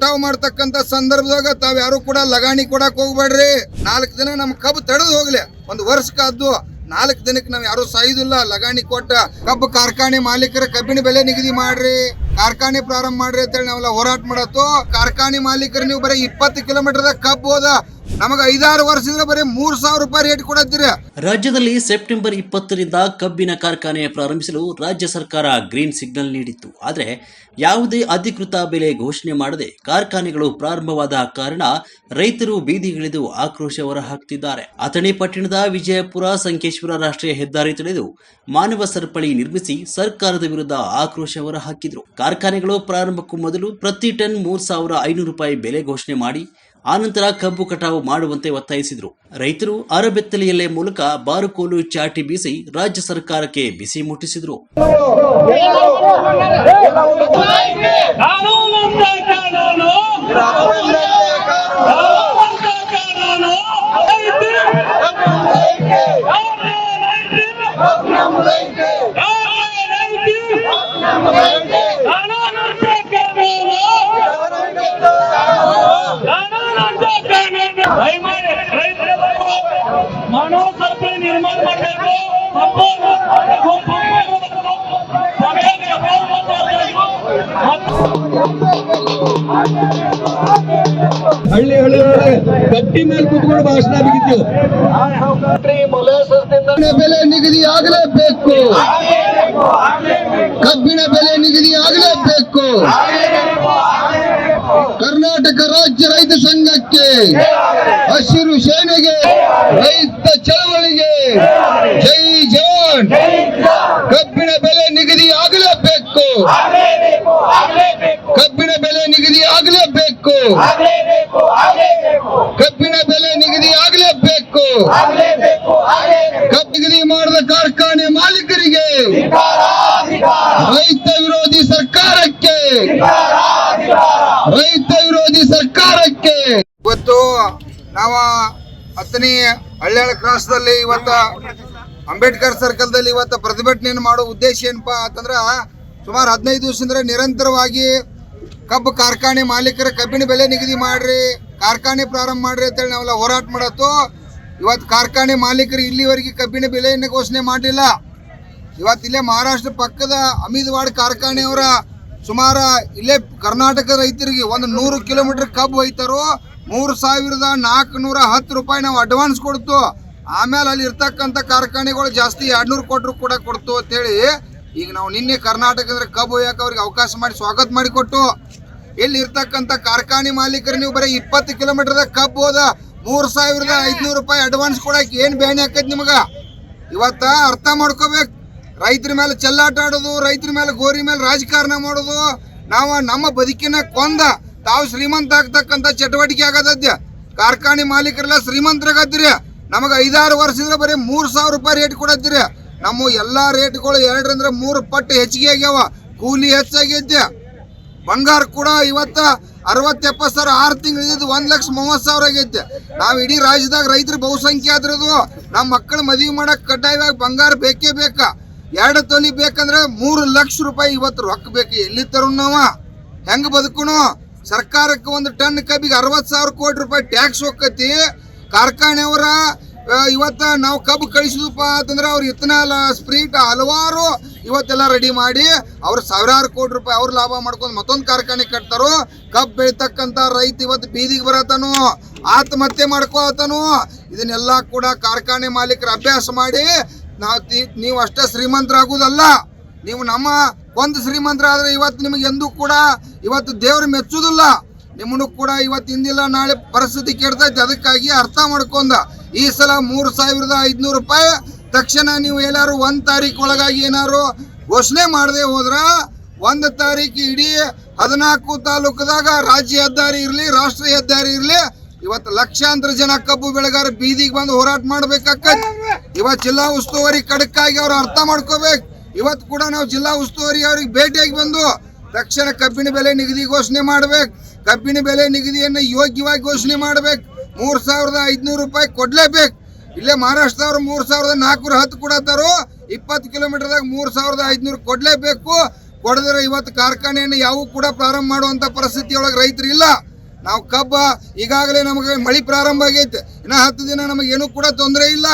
ಕಟಾವ್ ಮಾಡ್ತಕ್ಕಂತ ಸಂದರ್ಭದಾಗ ತಾವ್ ಯಾರು ಕೂಡ ಲಗಾಣಿ ಕೊಡಕ್ ಹೋಗ್ಬೇಡ್ರಿ. ನಾಲ್ಕು ದಿನ ನಮ್ ಕಬ್ಬು ತಡೆದು ಹೋಗ್ಲಿ. ಒಂದು ವರ್ಷ ಕಾದ್ದು ನಾಲ್ಕು ದಿನಕ್ಕೆ ನಾವ್ ಯಾರು ಸಾಯುದಿಲ್ಲ. ಲಗಾಣಿ ಕೊಟ್ಟ ಕಬ್ಬು ಕಾರ್ಖಾನೆ ಮಾಲೀಕರ ಕಬ್ಬಿನ ಬೆಲೆ ನಿಗದಿ ಮಾಡ್ರಿ. ಕಾರ್ಖಾನೆ ಪ್ರಾರಂಭ ಮಾಡ್ರಿ ಅಂತೇಳಿ ನಾವೆಲ್ಲ ಹೋರಾಟ ಮಾಡತ್ತು, ಕಾರ್ಖಾನೆ ಮಾಲೀಕರು ನೀವು ಬರೀ ಇಪ್ಪತ್ತು ಕಿಲೋಮೀಟರ್ದಾಗ ಕಬ್ಬು ಹೋದ, ನಮಗೆ ಐದಾರು ವರ್ಷದಿಂದ ಬರೀ ಮೂರ್ ಸಾವಿರ ರೂಪಾಯಿ ರೇಟ್ ಕೊಡತ್ತೀರಿ. ರಾಜ್ಯದಲ್ಲಿ ಸೆಪ್ಟೆಂಬರ್ ಇಪ್ಪತ್ತರಿಂದ ಕಬ್ಬಿನ ಕಾರ್ಖಾನೆ ಪ್ರಾರಂಭಿಸಲು ರಾಜ್ಯ ಸರ್ಕಾರ ಗ್ರೀನ್ ಸಿಗ್ನಲ್ ನೀಡಿತ್ತು. ಆದರೆ ಯಾವುದೇ ಅಧಿಕೃತ ಬೆಲೆ ಘೋಷಣೆ ಮಾಡದೆ ಕಾರ್ಖಾನೆಗಳು ಪ್ರಾರಂಭವಾದ ಕಾರಣ ರೈತರು ಬೀದಿಗಿಳಿದು ಆಕ್ರೋಶ ಹೊರಹಾಕ್ತಿದ್ದಾರೆ. ಅಥಣಿ ಪಟ್ಟಣದ ವಿಜಯಪುರ ಸಂಕೇಶ್ವರ ರಾಷ್ಟ್ರೀಯ ಹೆದ್ದಾರಿ ತಡೆದು ಮಾನವ ಸರಪಳಿ ನಿರ್ಮಿಸಿ ಸರ್ಕಾರದ ವಿರುದ್ಧ ಆಕ್ರೋಶ ಹೊರಹಾಕಿದ್ರು. ಕಾರ್ಖಾನೆಗಳು ಪ್ರಾರಂಭಕ್ಕೂ ಮೊದಲು ಪ್ರತಿ ಟನ್ ಮೂರ್ ಸಾವಿರ ಐನೂರು ರೂಪಾಯಿ ಬೆಲೆ ಘೋಷಣೆ ಮಾಡಿ ಆನಂತರ ಕಬ್ಬು ಕಟಾವು ಮಾಡುವಂತೆ ಒತ್ತಾಯಿಸಿದರು. ರೈತರು ಅರಬೆತ್ತಲೆಯಲ್ಲೇ ಮೂಲಕ ಬಾರುಕೋಲು ಚಾಟಿ ಬೀಸಿ ರಾಜ್ಯ ಸರ್ಕಾರಕ್ಕೆ ಬಿಸಿ ಮುಟ್ಟಿಸಿದರು. ಕಾನೂನು ಕಾನೂನು ಅಂತ ಕಾನೂನು. ದಯಮಾಡಿ ರೈತರ ಮನೋ ಸರಪಳಿ ನಿರ್ಮಾಣ ಮಾಡಬೇಕು ಹಳ್ಳಿ ಹಳ್ಳಿ ಗಟ್ಟಿ ಮೇಲೆ ಕುತ್ಕೊಂಡು ಭಾಷಣ ಬಿಗಿದ್ದೀವಿ ಕಬ್ಬಿನ ಬೆಲೆ ನಿಗದಿ ಆಗಲೇಬೇಕು ಕಬ್ಬಿನ ಬೆಲೆ ನಿಗದಿ ಆಗಲೇಬೇಕು ಕರ್ನಾಟಕ ರಾಜ್ಯ ರೈತ ಸಂಘಕ್ಕೆ, ಹಸಿರು ಸೇನೆಗೆ, ರೈತ ಚಳವಳಿಗೆ, ಜೈ ಜವಾನ್. ಕಬ್ಬಿನ ಬೆಲೆ ನಿಗದಿ ಆಗಲೇಬೇಕು. ಕಬ್ಬಿನ ಬೆಲೆ ನಿಗದಿ ಆಗಲೇಬೇಕು. ಕಬ್ಬಿನ ಬೆಲೆ ನಿಗದಿ ಆಗಲೇಬೇಕು. ಕಬ್ಬು ನಿಗದಿ ಮಾಡಿದ ಕಾರ್ಖಾನೆ ಮಾಲೀಕರಿಗೆ, ರೈತ ವಿರೋಧಿ ಸರ್ಕಾರಕ್ಕೆ ರೈತ ವಿರೋಧಿ ಸರ್ಕಾರಕ್ಕೆ. ಇವತ್ತು ನಾವು ಹತ್ತನೇ ಹಳ್ಳಿಯಾಳ ಕ್ರಾಸ್ದಲ್ಲಿ ಇವತ್ತ ಅಂಬೇಡ್ಕರ್ ಸರ್ಕಲ್ದಲ್ಲಿ ಇವತ್ತು ಪ್ರತಿಭಟನೆಯನ್ನು ಮಾಡೋ ಉದ್ದೇಶ ಏನಪ್ಪಾ ಅಂತಂದ್ರ ಸುಮಾರು ಹದಿನೈದು ದಿವಸದಿಂದ ನಿರಂತರವಾಗಿ ಕಬ್ಬು ಕಾರ್ಖಾನೆ ಮಾಲೀಕರ ಕಬ್ಬಿನ ಬೆಲೆ ನಿಗದಿ ಮಾಡ್ರಿ, ಕಾರ್ಖಾನೆ ಪ್ರಾರಂಭ ಮಾಡ್ರಿ ಅಂತೇಳಿ ನಾವೆಲ್ಲ ಹೋರಾಟ ಮಾಡತ್ತು. ಇವತ್ತು ಕಾರ್ಖಾನೆ ಮಾಲೀಕರು ಇಲ್ಲಿವರೆಗೆ ಕಬ್ಬಿನ ಬೆಲೆಯನ್ನು ಘೋಷಣೆ ಮಾಡಲಿಲ್ಲ. ಇವತ್ತಿಲ್ಲೇ ಮಹಾರಾಷ್ಟ್ರ ಪಕ್ಕದ ಅಮಿದ್ವಾಡ್ ಕಾರ್ಖಾನೆಯವರ ಸುಮಾರ ಇಲ್ಲೇ ಕರ್ನಾಟಕ ರೈತರಿಗೆ ಒಂದು ನೂರು ಕಿಲೋಮೀಟರ್ ಕಬ್ಬು ಒಯ್ತಾರೋ ಮೂರು ಸಾವಿರದ ನಾಲ್ಕುನೂರ ಹತ್ತು ರೂಪಾಯಿ ನಾವು ಅಡ್ವಾನ್ಸ್ ಕೊಡ್ತು. ಆಮೇಲೆ ಅಲ್ಲಿ ಇರ್ತಕ್ಕಂಥ ಕಾರ್ಖಾನೆಗಳು ಜಾಸ್ತಿ ಎರಡ್ನೂರು ಕೊಟ್ಟರು ಕೂಡ ಕೊಡ್ತು ಅಂತೇಳಿ ಈಗ ನಾವು ನಿನ್ನೆ ಕರ್ನಾಟಕದ ಕಬ್ಬು ಒಯ್ಯಕ್ಕೆ ಅವ್ರಿಗೆ ಅವಕಾಶ ಮಾಡಿ ಸ್ವಾಗತ ಮಾಡಿ ಕೊಟ್ಟು. ಇಲ್ಲಿ ಇರ್ತಕ್ಕಂಥ ಕಾರ್ಖಾನೆ ಮಾಲೀಕರು ನೀವು ಬರೀ ಇಪ್ಪತ್ತು ಕಿಲೋಮೀಟರ್ದಾಗ ಕಬ್ಬು ಹೋದ ಮೂರು ಸಾವಿರದ ಐದುನೂರು ರೂಪಾಯಿ ಅಡ್ವಾನ್ಸ್ ಕೊಡಕ್ಕೆ ಏನು ಬೇನೆ ಆಕೈತಿ ನಿಮಗೆ? ಇವತ್ತ ಅರ್ಥ ಮಾಡ್ಕೋಬೇಕು. ರೈತರ ಮೇಲೆ ಚೆಲ್ಲಾಟ ಆಡೋದು, ರೈತರ ಮೇಲೆ ಗೋರಿ ಮೇಲೆ ರಾಜಕಾರಣ ಮಾಡೋದು, ನಾವು ನಮ್ಮ ಬದುಕಿನ ಕೊಂದ, ತಾವು ಶ್ರೀಮಂತ ಆಗ್ತಕ್ಕಂಥ ಚಟುವಟಿಕೆ ಆಗದದ್ಯ. ಕಾರ್ಖಾನೆ ಮಾಲೀಕರೆಲ್ಲ ಶ್ರೀಮಂತರಾಗದ್ರಿ. ನಮಗೆ ಐದಾರು ವರ್ಷದಿಂದ ಬರೀ ಮೂರು ಸಾವಿರ ರೂಪಾಯಿ ರೇಟ್ ಕೊಡದ್ರಿ. ನಮ್ಮ ಎಲ್ಲಾ ರೇಟ್ಗಳು ಎರಡರಿಂದ ಮೂರು ಪಟ್ಟು ಹೆಚ್ಚಿಗೆ ಆಗ್ಯಾವ. ಕೂಲಿ ಹೆಚ್ಚಾಗಿದ್ಯ. ಬಂಗಾರ ಕೂಡ ಇವತ್ತ ಅರವತ್ತು ಎಪ್ಪತ್ತು ಸಾವಿರ ಆರು ತಿಂಗಳು ಇದ್ದು ಒಂದ್ ಲಕ್ಷ ಮೂವತ್ತು ಸಾವಿರ ಆಗೈತೆ. ನಾವು ಇಡೀ ರಾಜ್ಯದಾಗ ರೈತರು ಬಹುಸಂಖ್ಯೆ ಆದ್ರದು. ನಮ್ಮ ಮಕ್ಕಳ ಮದುವೆ ಮಾಡಕ್ಕೆ ಕಡ್ಡಾಯವಾಗಿ ಬಂಗಾರ ಬೇಕೇ ಬೇಕಾ? ಎರಡು ತೊಲಿ ಬೇಕಂದ್ರೆ ಮೂರು ಲಕ್ಷ ರೂಪಾಯಿ ಇವತ್ತು ರೊಕ್ಕ ಬೇಕು. ಎಲ್ಲಿ ತರು ನಾವ? ಹೆಂಗ್ ಬದುಕುಣು? ಸರ್ಕಾರಕ್ಕೆ ಒಂದು ಟನ್ ಕಬ್ಬಿಗೆ ಅರವತ್ತು ಸಾವಿರ ಕೋಟಿ ರೂಪಾಯಿ ಟ್ಯಾಕ್ಸ್ ಹೋಗತಿ ಕಾರ್ಖಾನೆಯವರ ಇವತ್ತ ನಾವು ಕಬ್ಬು ಕಳಿಸಿದಪ್ಪ ಅಂತಂದ್ರೆ ಅವ್ರ ಇಥನಾಲ್ ಸ್ಪ್ರೀಟ್ ಹಲವಾರು ಇವತ್ತೆಲ್ಲ ರೆಡಿ ಮಾಡಿ ಅವ್ರು ಸಾವಿರಾರು ಕೋಟಿ ರೂಪಾಯಿ ಅವ್ರು ಲಾಭ ಮಾಡ್ಕೊಂಡು ಮತ್ತೊಂದು ಕಾರ್ಖಾನೆ ಕಟ್ತಾರು, ಕಬ್ಬು ಬೆಳಿತಕ್ಕಂಥ ರೈತ ಇವತ್ತು ಬೀದಿಗೆ ಬರತಾನು ಆತ್ಮಹತ್ಯೆ ಮಾಡ್ಕೋತಾನು ಇದನ್ನೆಲ್ಲ ಕೂಡ ಕಾರ್ಖಾನೆ ಮಾಲೀಕರು ಅಭ್ಯಾಸ ಮಾಡಿ ನಾವು ನೀವು ಅಷ್ಟೇ ಶ್ರೀಮಂತರಾಗುವುದಲ್ಲ, ನೀವು ನಮ್ಮ ಒಂದು ಶ್ರೀಮಂತರಾದರೆ ಇವತ್ತು ನಿಮಗೆ ಎಂದೂ ಕೂಡ ಇವತ್ತು ದೇವರು ಮೆಚ್ಚುವುದಿಲ್ಲ. ನಿಮ್ಮನ್ನು ಕೂಡ ಇವತ್ತು ಇಂದಿಲ್ಲ, ನಾಳೆ ಪರಿಸ್ಥಿತಿ ಕೆಡ್ತೈತೆ ಅದಕ್ಕಾಗಿ ಅರ್ಥ ಮಾಡ್ಕೊಂಡ, ಈ ಸಲ ಮೂರು ಸಾವಿರದ ಐದುನೂರು ರೂಪಾಯಿ, ತಕ್ಷಣ ನೀವು ಎಲ್ಲಾರು ಒಂದು ತಾರೀಕು ಒಳಗಾಗಿ ಏನಾರು ಘೋಷಣೆ ಮಾಡದೆ ಹೋದ್ರ, ಒಂದು ತಾರೀಕು ಇಡೀ ಹದಿನಾಲ್ಕು ತಾಲೂಕದಾಗ ರಾಜ್ಯ ಹೆದ್ದಾರಿ ಇರಲಿ, ರಾಷ್ಟ್ರೀಯ ಹೆದ್ದಾರಿ ಇರ್ಲಿ ಇವತ್ತು ಲಕ್ಷಾಂತರ ಜನ ಕಬ್ಬು ಬೆಳೆಗಾರ ಬೀದಿಗೆ ಬಂದು ಹೋರಾಟ ಮಾಡ್ಬೇಕಾಕತ್ ಇವತ್ತು ಜಿಲ್ಲಾ ಉಸ್ತುವಾರಿ ಖಡಕ್ಕಾಗಿ ಅವ್ರು ಅರ್ಥ ಮಾಡ್ಕೋಬೇಕು. ಇವತ್ತು ಕೂಡ ನಾವು ಜಿಲ್ಲಾ ಉಸ್ತುವಾರಿ ಅವ್ರಿಗೆ ಭೇಟಿಯಾಗಿ ಬಂದು ತಕ್ಷಣ ಕಬ್ಬಿನ ಬೆಲೆ ನಿಗದಿ ಘೋಷಣೆ ಮಾಡ್ಬೇಕು. ಕಬ್ಬಿನ ಬೆಲೆ ನಿಗದಿಯನ್ನು ಯೋಗ್ಯವಾಗಿ ಘೋಷಣೆ ಮಾಡ್ಬೇಕು. ಮೂರ್ ಸಾವಿರದ ಐದ್ನೂರು ರೂಪಾಯಿ ಕೊಡ್ಲೇಬೇಕು. ಇಲ್ಲೇ ಮಹಾರಾಷ್ಟ್ರದವ್ರು ಮೂರ್ ಸಾವಿರದ ನಾಲ್ಕುನೂರ ಹತ್ತು ಕೊಡತ್ತಾರೋ ಇಪ್ಪತ್ತು ಕಿಲೋಮೀಟರ್ದಾಗ ಮೂರ್ ಸಾವಿರದ ಐದ್ನೂರು ಕೊಡ್ಲೇಬೇಕು. ಕೊಡದ್ರೆ ಇವತ್ತು ಕಾರ್ಖಾನೆಯನ್ನು ಯಾವೂ ಕೂಡ ಪ್ರಾರಂಭ ಮಾಡುವಂತ ಪರಿಸ್ಥಿತಿ ಒಳಗೆ ರೈತರು ಇಲ್ಲ ನಾವು ಕಬ್ಬ ಈಗಾಗಲೇ ನಮಗೆ ಮಳಿ ಪ್ರಾರಂಭ ಆಗೈತೆ ಇನ್ನ ಹತ್ತು ದಿನ ನಮಗೆ ಏನೂ ಕೂಡ ತೊಂದರೆ ಇಲ್ಲ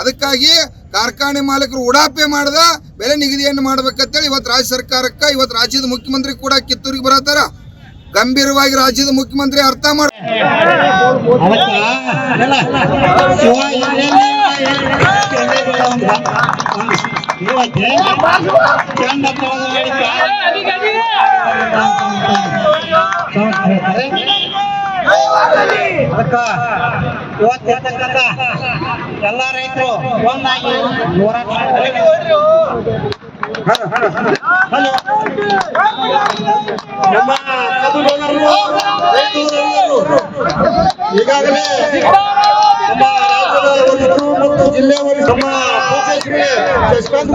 ಅದಕ್ಕಾಗಿ ಕಾರ್ಖಾನೆ ಮಾಲೀಕರು ಉಡಾಪೆ ಮಾಡಿದ ಬೆಲೆ ನಿಗದಿಯನ್ನು ಮಾಡ್ಬೇಕಂತೇಳಿ ಇವತ್ತು ರಾಜ್ಯ ಸರ್ಕಾರಕ್ಕೆ ಇವತ್ತು ರಾಜ್ಯದ ಮುಖ್ಯಮಂತ್ರಿ ಕೂಡ ಕಿತ್ತೂರಿಗೆ ಬರತ್ತಾರ ಗಂಭೀರವಾಗಿ ರಾಜ್ಯದ ಮುಖ್ಯಮಂತ್ರಿ ಅರ್ಥ ಮಾಡ ಇವತ್ತಿರ್ತಕ್ಕಂಥ ಎಲ್ಲ ರೈತರು ಒಂದಾಗಿ ಹೋರಾಟ. ನಮ್ಮ ಈಗಾಗಲೇ ನಮ್ಮ ವರಿಷ್ಠರು ಮತ್ತು ನಮ್ಮ ಶಶಿಕಾಂತ್